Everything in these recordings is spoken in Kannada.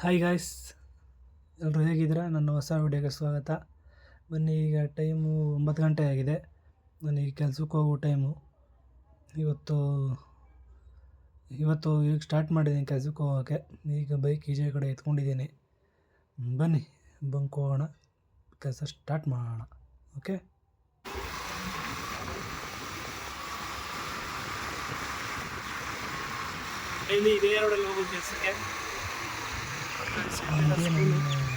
ಹಾಯ್ ಗಾಯ್ಸ್ ಎಲ್ಲರೂ ಹೇಗಿದ್ದೀರಾ? ನನ್ನ ಹೊಸ ವಿಡಿಯೋಗೆ ಸ್ವಾಗತ. ಬನ್ನಿ, ಈಗ ಟೈಮು ಒಂಬತ್ತು ಗಂಟೆ ಆಗಿದೆ. ನಾನು ಈಗ ಕೆಲಸಕ್ಕೆ ಹೋಗೋ ಟೈಮು ಇವತ್ತು ಇವತ್ತು ಈಗ ಸ್ಟಾರ್ಟ್ ಮಾಡಿದ್ದೀನಿ ಕೆಲಸಕ್ಕೆ ಹೋಗೋಕ್ಕೆ ಈಗ ಬೈಕ್ ಈಜೆ ಕಡೆ ಎತ್ಕೊಂಡಿದ್ದೀನಿ. ಬನ್ನಿ, ಬಂಕ್ ಹೋಗೋಣ. ಕೆಲಸ ಸ್ಟಾರ್ಟ್ ಮಾಡೋಣ. ಓಕೆ ಇಲ್ಲಿ ಇದೇ ರೋಡಲ್ಲಿ ಕೆಲಸಕ್ಕೆ.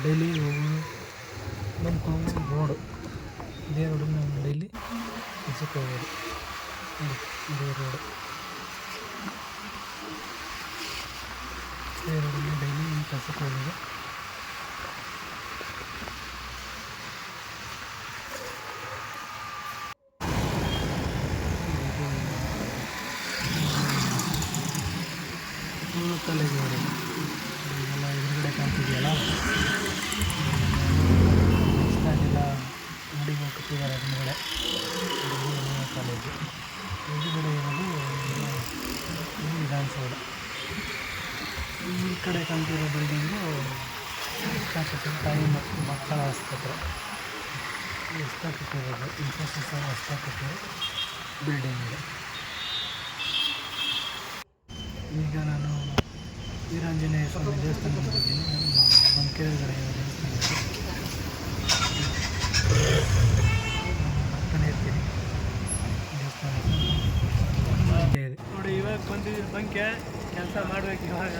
ಡೈಲಿ ಹೋಗೋದು. ಬಂದ್ಕೊಂಡು ರೋಡು. ಇದೇ ರೋಡಿಗೆ ನಾವು ಡೈಲಿ ಕೆಲ್ಸಕ್ಕೆ ಹೋಗೋದು. ನೋಡಿ, ಇದೇ ರೋಡು. ಇದೇ ರೋಡಲ್ಲಿ ಡೈಲಿ ಕೆಲಸಕ್ಕೆ ಹೋಗೋದು. ತಲೆಗೆ ರೋಡು ಎದುರುಗಡೆ ಕಾಣ್ತಿದೆಯಲ್ಲ ಇಷ್ಟಾಗೆಲ್ಲ ನೋಡಿ ಹೋಗ್ತಿದ್ದಾರೆ ಹಿಂದ್ಗಡೆ. ಕಾಲೇಜು ಎದುರುಗಡೆ ಇರೋದು ಇದು ವಿಧಾನಸೌಧ. ಈ ಕಡೆ ಕಾಣ್ತಿರೋ ಬಿಲ್ಡಿಂಗು ತಾಯಿ ಮತ್ತು ಮಕ್ಕಳ ಆಸ್ಪತ್ರೆ. ಹೊಸ್ದಾಗಿಟ್ಟಿರೋದು ಇನ್ಫೋಸಿಸ್ ಹೊಸ್ದಾಗಿಟ್ಟಿರೋ ಬಿಲ್ಡಿಂಗ್ ಇದೆ. ಈಗ ನಾನು ವೀರಾಂಜನೇಯ ಸ್ವಾಮಿ ದೇವಸ್ಥಾನಕ್ಕೆ ಬಂದಿದ್ದೀನಿ ನಮ್ಮ ಕೆಳಗಡೆ ದೇವಸ್ಥಾನ ಬರ್ತಾನೆ ಇರ್ತೀನಿ ದೇವಸ್ಥಾನ ನೋಡಿ, ಇವಾಗ ಬಂದಿದ್ದೀನಿ ಬಂಕೆ ಕೆಲಸ ಮಾಡ್ಬೇಕು ಇವಾಗ.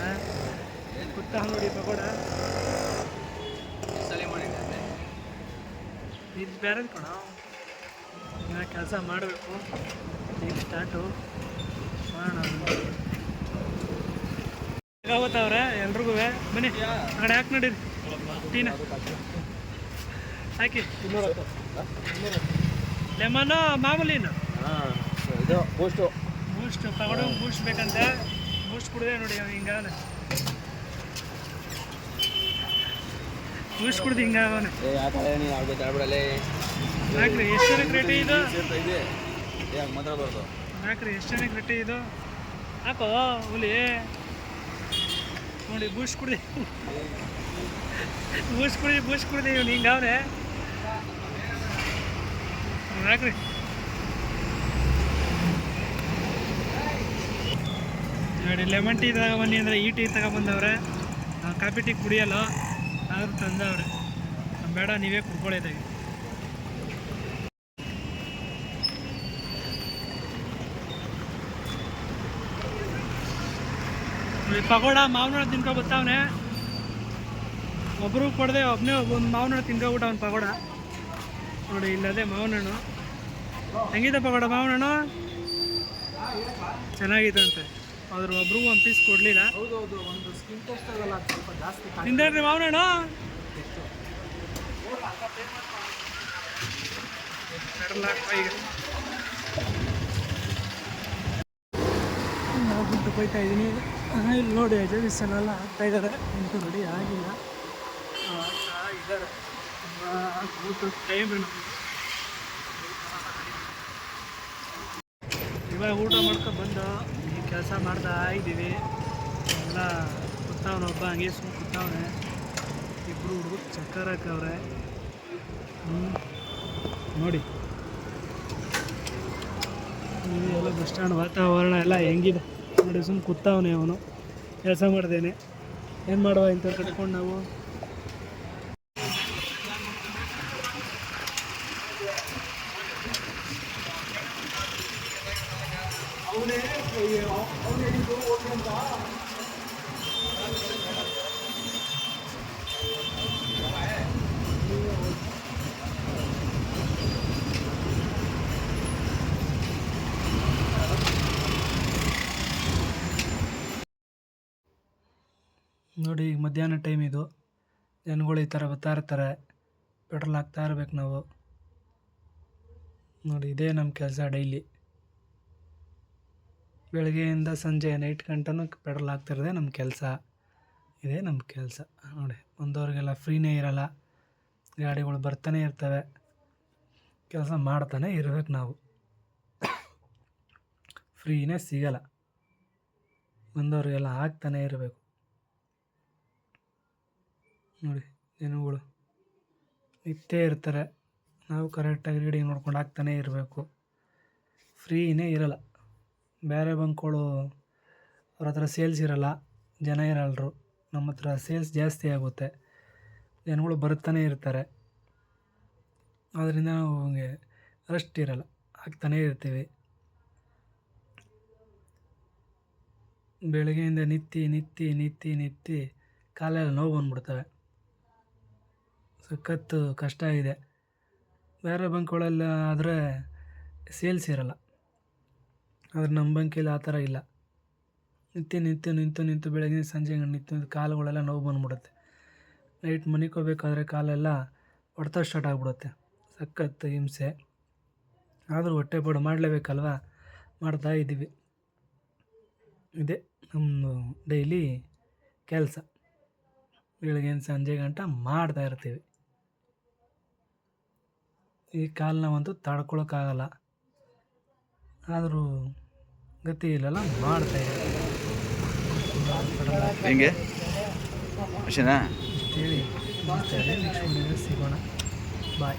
ಕುತ್ತ ನೋಡಿ ಪಕೋಡ. ಇದು ಬೇರೆ ಕಣ. ಇವಾಗ ಕೆಲಸ ಮಾಡಬೇಕು. ಈಗ ಸ್ಟಾರ್ಟು ಮಾಡೋಣ. ಅವತ್ತವ್ರೆ ಎಲ್ರಿಗೂ ಬನ್ನಿ. ಕಡೆ ಹಾಕಿ ನೋಡಿರಿ. ಟೀನ. ಹಾಕಿ. ಲೆಮನ್ ಮಾಮೂಲಿನ ಇದು ಪೋಸ್ಟು ಬೂಸ್ಟ್ ತಗೊಂಡು ಬೂಸ್ಟ್ ಬೇಕಂತೆ. ಬೂಸ್ಟ್ ಕುಡಿದೆ ನೋಡಿ ಹಿಂಗಾದ ಬೂಸ್ಟ್ ಕುಡ್ದು ತಗೊಬಿಡಲೇ ಹಾಕ್ರಿ ಎಷ್ಟು ಜನಕ್ಕೆ ರೇಟಿ ಇದು? ಹಾಕ್ರಿ ಎಷ್ಟು ಜನಕ್ಕೆ ರೇಟಿ ಇದು? ಹಾಕೋ ಹುಲಿ. ನೋಡಿ, ಬೂಸ್ಟ್ ಕುಡಿದೆ ಬೂಸ್ಟ್ ಕುಡಿ, ಬೂಸ್ಟ್ ಕುಡಿದೆ ಇವ್ನು ಅವನೇ. ಹಾಕ್ರಿ. ನೋಡಿ ಲೆಮನ್ ಟೀ ತಗೊಬನ್ನಿ ಅಂದರೆ, ಈ ಟೀ ತಗೊಬಂದವ್ರೆ ಕಾಫಿ ಟೀ ಕುಡಿಯಲ್ಲ, ಆದರೂ ತಂದವ್ರೆ. ಬೇಡ, ನೀವೇ ಕುಡ್ಕೊಳ್ಳೋದಾಗಿ ನೋಡಿ ಪಗೋಡ ಮಾವಿನ ಹಣ್ಣು ತಿನ್ಕೊ ಬರ್ತಾವನೆ. ಒಬ್ಬರು ಕೊಡದೆ ಒಬ್ಬನೇ ಒಂದು ಮಾವಿನ ಹಣ್ಣು ತಿನ್ಕೊಬಿಟ್ಟ ಅವ್ನು ಪಗೋಡ ನೋಡಿ ಇಲ್ಲದೆ ಮಾವಿನ ಹಣ್ಣು ಹೆಂಗಿದೆ ಪಗೋಡ ಮಾವಿನ ಹಣ್ಣು ಚೆನ್ನಾಗಿತ್ತಂತೆ ಅದ್ರ ಒಬ್ರಿಗೂ ಒಂದು ಪೀಸ್ ಕೊಡಲಿಲ್ಲ. ತಿಂದೇನ್ರಿ ಮಾವಿನ ಹಣ್ಣು ಹೋಗ್ಬಿಟ್ಟು ಕೊಯ್ತಾ ಇದ್ದೀನಿ ಇಲ್ಲಿ ನೋಡಿ ಅಜವಿಸಲ್ ಎಲ್ಲ ಆಗ್ತಾ ಇದ್ದಾರೆ. ಇಂಟು ರೆಡಿ ಆಗಿಲ್ಲ ಇದ್ದಾರೆ. ಟೈಮ್ ಇವಾಗ ಊಟ ಮಾಡ್ಕೊಂಡು ಬಂದು. ಈ ಕೆಲಸ ಮಾಡ್ತಾ ಇದ್ದೀವಿ ಎಲ್ಲ ಕೂತಾವನ ಒಬ್ಬ, ಹಂಗೆ ಸುಮ್ಮನೆ ಕೂತಾವನೆ ಇಬ್ಬರು ಹುಡುಗರು ಚಕ್ಕರ್ ಹಾಕವ್ರೆ ಹ್ಞೂ ನೋಡಿ. ಎಲ್ಲ ಬಸ್ ಸ್ಟ್ಯಾಂಡ್ ವಾತಾವರಣ ಎಲ್ಲ ಹೆಂಗಿದೆ? ನೋಡಿ ಸುಮ್ಮನೆ ಕೂತಾವನೆ ಅವನು ಕೆಲಸ ಮಾಡ್ದೇನೆ ಏನು ಮಾಡುವ ಇಂಥ ಕಟ್ಕೊಂಡು ನಾವು ನೋಡಿ ಮಧ್ಯಾಹ್ನ ಟೈಮ್ ಇದು. ಜನಗಳು ಈ ಥರ ಬರ್ತಾ ಇರ್ತಾರೆ. ಪೆಟ್ರೋಲ್ ಹಾಕ್ತಾ ಇರ್ಬೇಕು ನಾವು. ನೋಡಿ ಇದೇ ನಮ್ಮ ಕೆಲಸ ಡೈಲಿ ಬೆಳಗ್ಗೆಯಿಂದ ಸಂಜೆ ನೈಟ್ ಗಂಟನೂ ಪೆಟ್ರೋಲ್ ಹಾಕ್ತಿರೋದೆ ನಮ್ಮ ಕೆಲಸ. ಇದೇ ನಮ್ಮ ಕೆಲಸ. ನೋಡಿ ಬಂದವ್ರಿಗೆಲ್ಲ ಫ್ರೀನೇ ಇರಲ್ಲ. ಗಾಡಿಗಳು ಬರ್ತಾನೆ ಇರ್ತವೆ. ಕೆಲಸ ಮಾಡ್ತಾನೆ ಇರ್ಬೇಕು ನಾವು. ಫ್ರೀನೇ ಸಿಗಲ್ಲ. ಬಂದವ್ರಿಗೆಲ್ಲ ಹಾಕ್ತಾನೆ ಇರಬೇಕು. ನೋಡಿ ಜನಗಳು ನಿತ್ಯ ಇರ್ತಾರೆ. ನಾವು ಕರೆಕ್ಟಾಗಿ ರೀಡಿಂಗ್ ನೋಡ್ಕೊಂಡು ಹಾಕ್ತಾನೇ ಇರಬೇಕು. ಫ್ರೀನೇ ಇರಲ್ಲ. ಬೇರೆ ಬಂಕ್ಗಳು ಅವ್ರ ಹತ್ರ ಸೇಲ್ಸ್ ಇರಲ್ಲ. ಜನ ಇರಲ್ರು. ನಮ್ಮ ಹತ್ರ ಸೇಲ್ಸ್ ಜಾಸ್ತಿ ಆಗುತ್ತೆ. ಜನಗಳು ಬರ್ತಾನೆ ಇರ್ತಾರೆ. ಆದ್ದರಿಂದ ನಾವು ಹಂಗೆ ರೆಸ್ಟ್ ಇರಲ್ಲ. ಹಾಕ್ತಾನೇ ಇರ್ತೀವಿ. ಬೆಳಗ್ಗೆಯಿಂದ ನಿತ್ತಿ ನಿತ್ತಿ ನಿತ್ತಿ ನಿತ್ತಿ ಕಾಲೆಲ್ಲ ನೋವು ಬಂದ್ಬಿಡ್ತವೆ. ಸಖತ್ತು ಕಷ್ಟ ಇದೆ. ಬೇರೆ ಬಂಕ್ಗಳೆಲ್ಲ ಆದರೆ ಸೇಲ್ಸ್ ಇರಲ್ಲ. ಆದರೆ ನಮ್ಮ ಬಂಕಲ್ಲಿ ಆ ಥರ ಇಲ್ಲ. ನಿತ್ಯ ನಿಂತು ನಿಂತು ನಿಂತು ಬೆಳಗ್ಗೆ ಸಂಜೆ ನಿಂತು ಕಾಲುಗಳೆಲ್ಲ ನೋವು ಬಂದ್ಬಿಡುತ್ತೆ. ನೈಟ್ ಮನಿಕೋಬೇಕಾದ್ರೆ ಕಾಲೆಲ್ಲ ಹೊಡ್ತಾ ಸ್ಟಾರ್ಟ್ ಆಗಿಬಿಡುತ್ತೆ. ಸಖತ್ತು ಹಿಂಸೆ. ಆದರೂ ಹೊಟ್ಟೆ ಪಾಡು ಮಾಡಲೇಬೇಕಲ್ವ? ಮಾಡ್ತಾ ಇದ್ದೀವಿ. ಇದೇ ನಮ್ಮದು ಡೈಲಿ ಕೆಲಸ. ಬೆಳಗ್ಗೆ ಸಂಜೆ ಗಂಟ ಮಾಡ್ತಾ ಇರ್ತೀವಿ. ಈ ಕಾಲು ನೋವಂತೂ ತಡ್ಕೊಳಕ್ಕಾಗಲ್ಲ. ಆದರೂ ಗತಿ ಇಲ್ಲಲ್ಲ ಮಾಡ್ತಾ ಇದ್ದೀವಿ ಹೆಂಗೆ? ಅಷ್ಟೇನಾ ಅಂತೇಳಿ ನೆಕ್ಸ್ಟ್ ವಿಡಿಯೋದಲ್ಲಿ ಸಿಗೋಣ. ಬಾಯ್